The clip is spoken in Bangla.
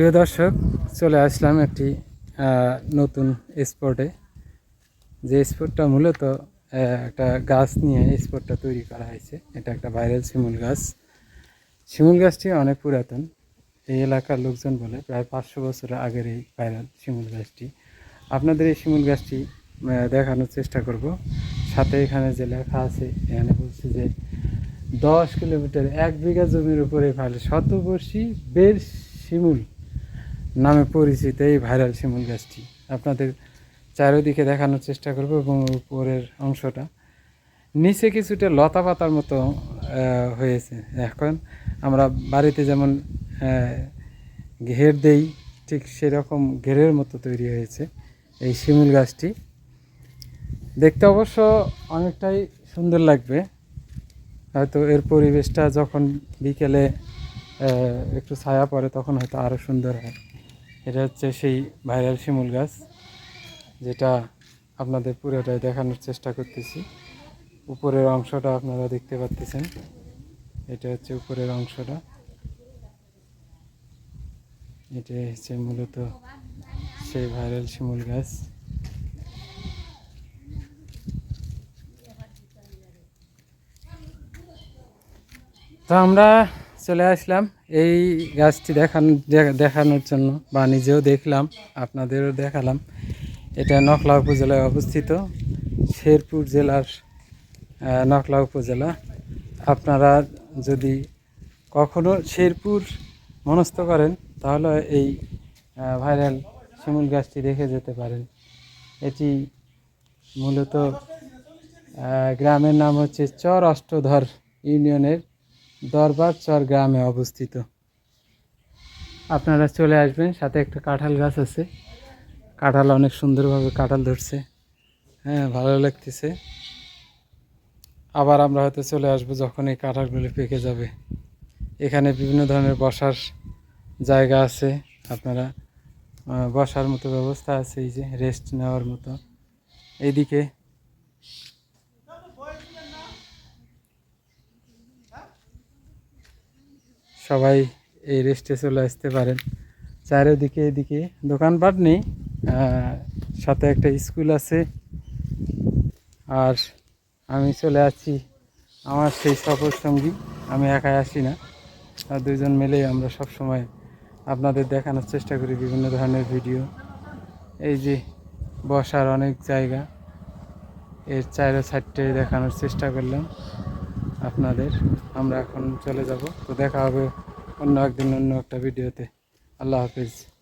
প্রিয় দর্শক, চলে আসলাম একটি নতুন স্পটে যে স্পটটা মূলত একটা গাছ নিয়ে স্পটটা তৈরি করা হয়েছে। এটা একটা ভাইরাল শিমুল গাছ। শিমুল গাছটি অনেক পুরাতন। এই এলাকার লোকজন বলে প্রায় পাঁচশো বছর আগের এই ভাইরাল শিমুল গাছটি। আপনাদের এই শিমুল গাছটি দেখানোর চেষ্টা করব। সাথে এখানে যে লেখা আছে, এখানে বলছে যে দশ কিলোমিটার এক বিঘা জমির উপরে ফেলে শতবর্ষী বের শিমুল। নামে পরিচিত এই ভাইরাল শিমুল গাছটি। আপনাদের চারিদিকে দেখানোর চেষ্টা করব এবং উপরের অংশটা। নিচে কিছুটা লতা পাতার মতো হয়েছে। এখন আমরা বাড়িতে যেমন ঘের দেই, ঠিক সেরকম ঘেরের মতো তৈরি হয়েছে এই শিমুল গাছটি। দেখতে অবশ্য অনেকটাই সুন্দর লাগবে। হয়তো এর পরিবেশটা যখন বিকেলে একটু ছায়া পড়ে তখন হয়তো আরও সুন্দর হয়। এটা হচ্ছে সেই ভাইরাল শিমুল গাছ, যেটা আপনাদের পুরোটাই দেখানোর চেষ্টা করতেছি। উপরের অংশটা আপনারা দেখতে পাচ্ছেন। এটা হচ্ছে উপরের অংশটা। এটা হচ্ছে মূলত সেই ভাইরাল শিমুল গাছ। তো আমরা চলে আসলাম। এই গাছটি দেখানো দেখানোর জন্য বা নিজেও দেখলাম, আপনাদেরও দেখালাম। এটা নকলা উপজেলায় অবস্থিত, শেরপুর জেলার নকলা উপজেলা। আপনারা যদি কখনো শেরপুর মনস্থ করেন, তাহলে এই ভাইরাল শিমুল গাছটি দেখে যেতে পারেন। এটি মূলত গ্রামের নাম হচ্ছে চর অষ্টধর ইউনিয়নের দরবার চর গ্রামে অবস্থিত। আপনারা চলে আসবেন, সাথে একটা কাঁঠাল গাছ আছে। কাঁঠাল অনেক সুন্দরভাবে কাঁঠাল ধরছে। হ্যাঁ ভালো লাগতেছে। আবার আমরা হয়তো চলে আসব যখন এই কাঁঠালগুলো পেকে যাবে। এখানে বিভিন্ন ধরনের বসার জায়গা আছে। আপনারা বসার মতো ব্যবস্থা আছে, এই যে রেস্ট নেওয়ার মতো। এইদিকে সবাই এই রেস্টে চলে আসতে পারেন। চারিদিকে এদিকে দোকানপাট নেই সাথে একটা স্কুল আছে। আর আমি চলে আসছি আমার সেই সফর সঙ্গী। আমি একাই আসি না। আর দুইজন মিলেই আমরা সব সময় আপনাদের দেখানোর চেষ্টা করি বিভিন্ন ধরনের ভিডিও এই যে বসার অনেক জায়গা, এর চাইরো সাইডটে দেখানোর চেষ্টা করলাম। আপনাদের। আমরা এখন চলে যাব। তো দেখা হবে অন্য একদিন অন্য একটা ভিডিওতে। আল্লাহ হাফিজ।